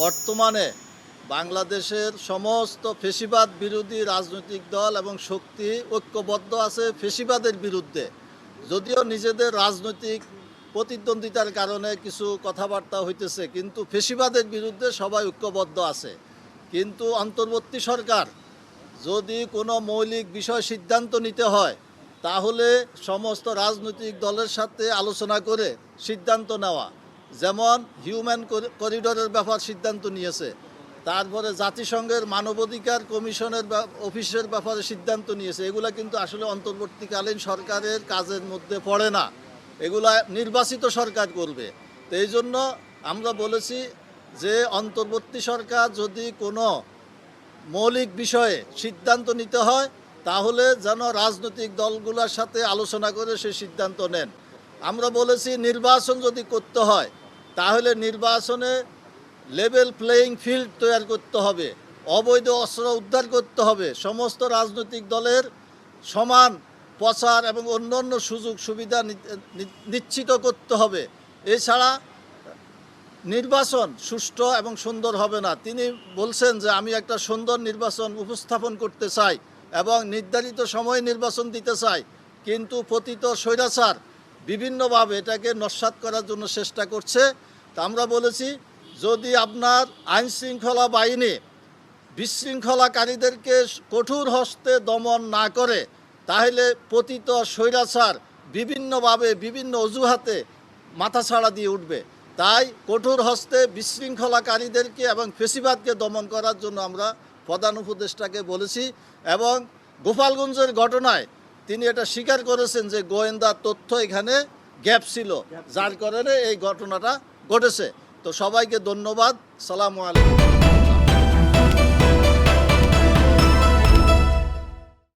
বর্তমানে বাংলাদেশের সমস্ত ফেসিবাদ বিরোধী রাজনৈতিক দল এবং শক্তি ঐক্যবদ্ধ আছে ফেসিবাদের বিরুদ্ধে। যদিও নিজেদের রাজনৈতিক প্রতিদ্বন্দ্বিতার কারণে কিছু কথাবার্তা হইতেছে, কিন্তু ফেসিবাদের বিরুদ্ধে সবাই ঐক্যবদ্ধ আছে। কিন্তু অন্তর্বর্তী সরকার যদি কোনো মৌলিক বিষয় সিদ্ধান্ত নিতে হয়, তাহলে সমস্ত রাজনৈতিক দলের সাথে আলোচনা করে সিদ্ধান্ত নেওয়া। যেমন হিউম্যান করিডোরের ব্যাপার সিদ্ধান্ত নিয়েছে, তারপরে জাতিসংঘের মানবাধিকার কমিশনের অফিসের ব্যাপারে সিদ্ধান্ত নিয়েছে। এগুলা কিন্তু আসলে অন্তর্বর্তীকালীন সরকারের কাজের মধ্যে পড়ে না। এগুলা নির্বাচিত সরকার করবে। তো এই জন্য আমরা বলেছি যে অন্তর্বর্তী সরকার যদি কোনো মৌলিক বিষয়ে সিদ্ধান্ত নিতে হয়, তাহলে যেন রাজনৈতিক দলগুলোর সাথে আলোচনা করে সে সিদ্ধান্ত নেন। আমরা বলেছি নির্বাচন যদি করতে হয় তাহলে নির্বাচনে লেভেল প্লেয়িং ফিল্ড তৈরি করতে হবে, অবৈধ অস্ত্র উদ্ধার করতে হবে, সমস্ত রাজনৈতিক দলের সমান প্রচার এবং অন্যান্য সুযোগ সুবিধা নিশ্চিত করতে হবে। এছাড়া নির্বাচন সুষ্ঠু এবং সুন্দর হবে না। তিনি বলছেন যে আমি একটা সুন্দর নির্বাচন উপস্থাপন করতে চাই এবং নির্ধারিত সময়ে নির্বাচন দিতে চাই, কিন্তু পতিত স্বৈরাচার বিভিন্নভাবে এটাকে নস্বাত করার জন্য চেষ্টা করছে। তা আমরা বলেছি, যদি আপনার আইন শৃঙ্খলা বাহিনী বিশৃঙ্খলাকারীদেরকে কঠোর হস্তে দমন না করে, তাহলে পতিত স্বৈরাচার বিভিন্নভাবে বিভিন্ন অজুহাতে মাথাছাড়া দিয়ে উঠবে। তাই কঠোর হস্তে বিশৃঙ্খলাকারীদেরকে এবং ফেসিবাদকে দমন করার জন্য আমরা প্রধান উপদেষ্টাকে বলেছি এবং গোপালগঞ্জের ঘটনায় তিনি এটা স্বীকার করেছেন যে গোয়েন্দা তথ্য এখানে গ্যাপ ছিল, যার কারণে এই ঘটনাটা ঘটেছে। তো সবাইকে ধন্যবাদ। সালামু আলাইকুম।